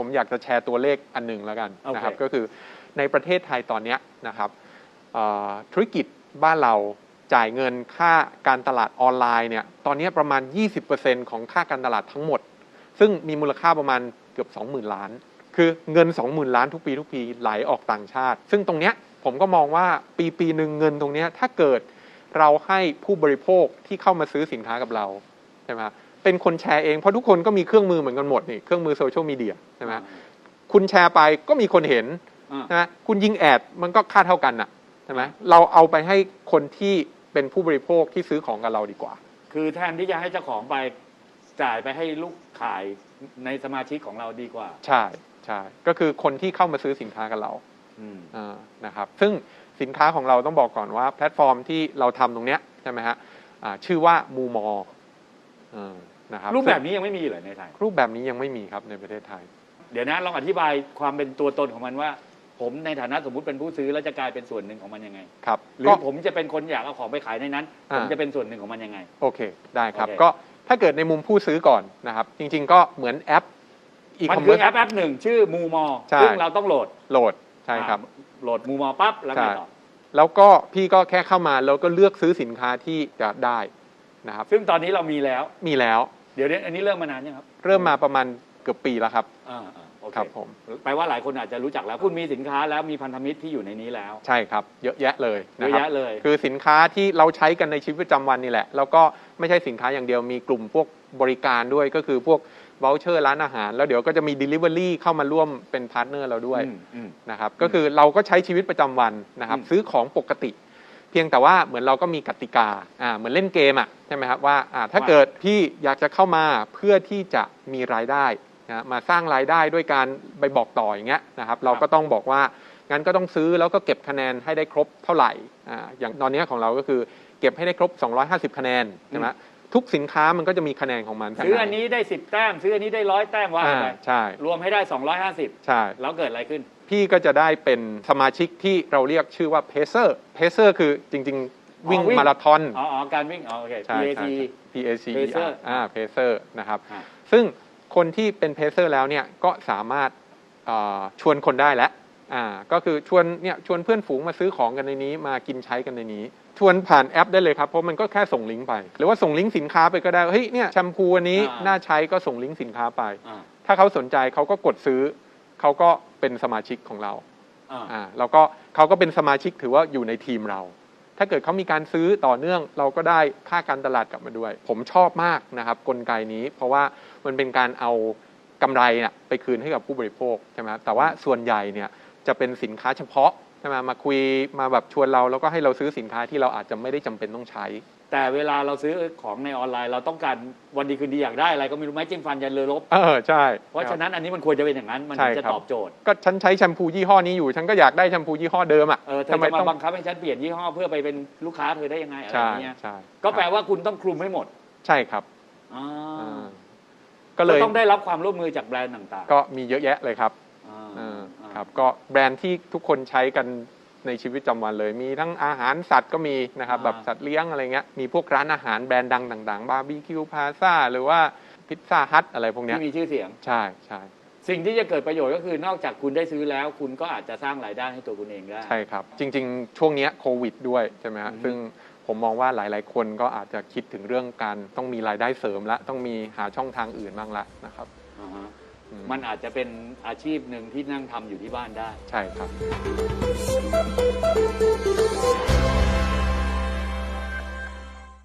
ผมอยากจะแชร์ตัวเลขอันหนึ่งแล้วกันนะครับโอเคก็คือในประเทศไทยตอนเนี้ยนะครับเอ่อธุรกิจบ้านเราจ่ายเงินค่าการตลาดออนไลน์เนี่ยตอนเนี้ยประมาณ 20%ของค่าการตลาดทั้งหมด ซึ่งมีมูลค่าประมาณเกือบ 20,000 ล้าน คือเงิน 20,000 ล้านทุกปีทุกปีไหลออกต่างชาติ ซึ่งตรงเนี้ยผมก็มองว่าปีปีหนึ่งเงินตรงเนี้ยถ้าเกิดเราให้ผู้บริโภคที่เข้ามาซื้อสินค้ากับเราใช่ไหมฮะ เป็นคนแชร์เอง เพราะทุกคนก็มีเครื่องมือเหมือนกันหมดนี่เครื่องมือโซเชียลมีเดียใช่ไหมฮะคุณแชร์ไปก็มีคนเห็นอ่าใช่ไหมคุณยิงแอดมันก็ค่าเท่ากันน่ะใช่ไหมเราเอาไปให้คนที่เป็นผู้บริโภคที่ซื้อของกับเราดีกว่า คือแทนที่จะให้เจ้าของไปจ่ายไปให้ลูกขายในสมาชิกของเราดีกว่า ใช่ใช่ก็คือคนที่เข้ามาซื้อสินค้ากับเราอืมอ่านะครับ ซึ่งสินค้าของเราต้องบอกก่อนว่า แพลตฟอร์มที่เราทำตรงเนี้ยใช่ไหมฮะอ่าชื่อว่ามูมอ นะครับรูปแบบนี้ยังไม่มีเหรอในไทย รูปแบบนี้ยังไม่มีครับในประเทศไทย เดี๋ยวนะลองอธิบายความเป็นตัวตนของมันว่า ผมในฐานะสมมุติเป็นผู้ซื้อแล้วจะกลายเป็นส่วนหนึ่งของมันยังไงครับหรืก็อผมจะเป็นคนอยากเอาของไปขายในนั้นอ่าผมจะเป็นส่วนหนึ่งของมันยังไง โอเคได้ครับโอเคก็ถ้าเกิดในมุมผู้ซื้อก่อนนะครับ จริง ๆ ก็เหมือนแอปอีมันคอมคืเมิอร์ซแอปแอปหนึ่งชื่อมูมอใช่ซึ่งเราต้องโหลดโหลดใช่ครับอ่าโหลดมูมอปั๊บแล้วไงใช่ต่อแล้วก็พี่ก็แค่เข้ามาแล้วก็เลือกซื้อสินค้าที่จะได้ นะครับซึ่งตอนนี้เรามีแล้ว มีแล้ว เดี๋ยวนี้อันนี้เริ่มมานานยังครับเริ่มมาประมาณเกือบปีแล้วครับ อ่าอ่าโอเคครับผม แปลว่าหลายคนอาจจะรู้จักแล้วคุณมีสินค้าแล้วมีพันธมิตรที่อยู่ในนี้แล้วใช่ครับ เยอะแยะเลยเยนะอะครับ แยะเลย คือสินค้าที่เราใช้กันในชีวิตประจำวันนี่แหละ แล้วก็ไม่ใช่สินค้าอย่างเดียวมีกลุ่มพวกบริการด้วยก็คือพวก v o u เชอร์ร้านอาหาร แล้วเดี๋ยวก็จะมี Delivery เข้ามาร่วมเป็นพาร์ทเนอร์เราด้วยอืมอืม นะครับก็คือเราก็ใช้ชีวิตประจำวันนะครับ อืม ซื้อของปกติ เพียงแต่ว่าเหมือนเราก็มีกติกาอ่าเหมือนเล่นเกมอะใช่ไหมครับว่าอ่าถ้าเกิดพี่อยากจะเข้ามาเพื่อที่จะมีรายได้นะมาสร้างรายได้ด้วยการไปบอกต่ออย่างเงี้ยนะครับเราก็ต้องบอกว่างั้นก็ต้องซื้อแล้วก็เก็บคะแนนให้ได้ครบเท่าไหร่อ่าอย่างตอนเนี้ยของเราก็คือเก็บให้ได้ครบ 250 คะแนนใช่ไหมทุกสินค้ามันก็จะมีคะแนนของมันซื้ออันนี้ได้สิบแต้ม ซื้ออันนี้ได้ร้อยแต้มว่าอ่าไปใช่รวมให้ได้สองร้อยห้าสิบใช่ แล้วเกิดอะไรขึ้น พี่ก็จะได้เป็นสมาชิกที่เราเรียกชื่อว่าเพเซอร์เพเซอร์คือจริง ๆ วิ่งอ๋อวิ่ง มาราธอน อ๋ออ๋อการวิ่งอ๋อโอเค ใช่ PAT ใช่ PAC Pacer อ่าเพเซอร์นะครับ อ่า ซึ่งคนที่เป็นเพเซอร์แล้วเนี่ยก็สามารถเอ่อชวนคนได้แล้วอ่าก็คือชวนเนี่ยชวนเพื่อนฝูงมาซื้อของกันในนี้มากินใช้กันในนี้ ชวนผ่านแอปได้เลยครับ เพราะมันก็แค่ส่งลิงก์ไป หรือว่าส่งลิงก์สินค้าไปก็ได้เฮ้ยเนี่ยแชมพูอันนี้อ่า น่าใช้ก็ส่งลิงก์สินค้าไป อ่า ถ้าเขาสนใจเขาก็กดซื้อ เขาก็เป็นสมาชิกของเราอ่า อ่าแล้วก็เขาก็เป็นสมาชิกถือว่าอยู่ในทีมเรา ถ้าเกิดเขามีการซื้อต่อเนื่องเราก็ได้ค่าการตลาดกลับมาด้วย ผมชอบมากนะครับกลไกนี้ เพราะว่ามันเป็นการเอากำไรน่ะไปคืนให้กับผู้บริโภคใช่ไหมแต่ว่าส่วนใหญ่เนี่ยจะเป็นสินค้าเฉพาะ ใช่ไหมมาคุยมาแบบชวนเราแล้วก็ให้เราซื้อสินค้าที่เราอาจจะไม่ได้จำเป็นต้องใช้ แต่เวลาเราซื้อของในออนไลน์ เราต้องการวันดีคืนดีอยากได้อะไรก็ไม่รู้ไหมจิ้มฟันยันเลยลบเออใช่เพราะฉะนั้นอันนี้มันควรจะเป็นอย่างนั้นมันใช่ถึงจะครับตอบโจทย์ก็ฉันใช้แชมพูยี่ห้อนี้อยู่ ฉันก็อยากได้แชมพูยี่ห้อเดิมอะเออเธอทำไมจะมาต้องบังคับให้ฉันเปลี่ยนยี่ห้อเพื่อไปเป็นลูกค้าเธอได้ยังไงอะไรอใช่ย่างเงี้ยใช่ก็แปลว่าคุณต้องคลุมให้หมด ใช่ครับอ่าอ่าก็ก็เลยต้องได้รับความร่วมมือจากแบรนด์ต่างๆ ก็มีเยอะแยะเลยครับ อ่าอ่าอ่าครับก็แบรนด์ที่ทุกคนใช้กันในชีวิตประจำวันเลย มีทั้งอาหารสัตว์ก็มีนะครับแบบสัตว์เลี้ยงอะไรเงี้ยมีพวกร้านอาหารแบรนด์ดังต่างๆบาร์บีคิวพาซาหรือว่าพิซซ่าฮัทอะไรพวกเนี้ยที่มีชื่อเสียง ใช่ใช่สิ่งที่จะเกิดประโยชน์ก็คือนอกจากคุณได้ซื้อแล้ว คุณก็อาจจะสร้างรายได้ให้ตัวคุณเองได้ใช่ครับ จริง ๆ ช่วงเนี้ยโควิดด้วยใช่ไหมฮะอืมซึ่งผมมองว่าหลาย ๆ คนก็อาจจะคิดถึงเรื่องการต้องมีรายได้เสริมละต้องมีหาช่องทางอื่นบ้างละนะครับอ่าฮะอื มันอาจจะเป็นอาชีพหนึ่งที่นั่งทำอยู่ที่บ้านได้ ใช่ครับ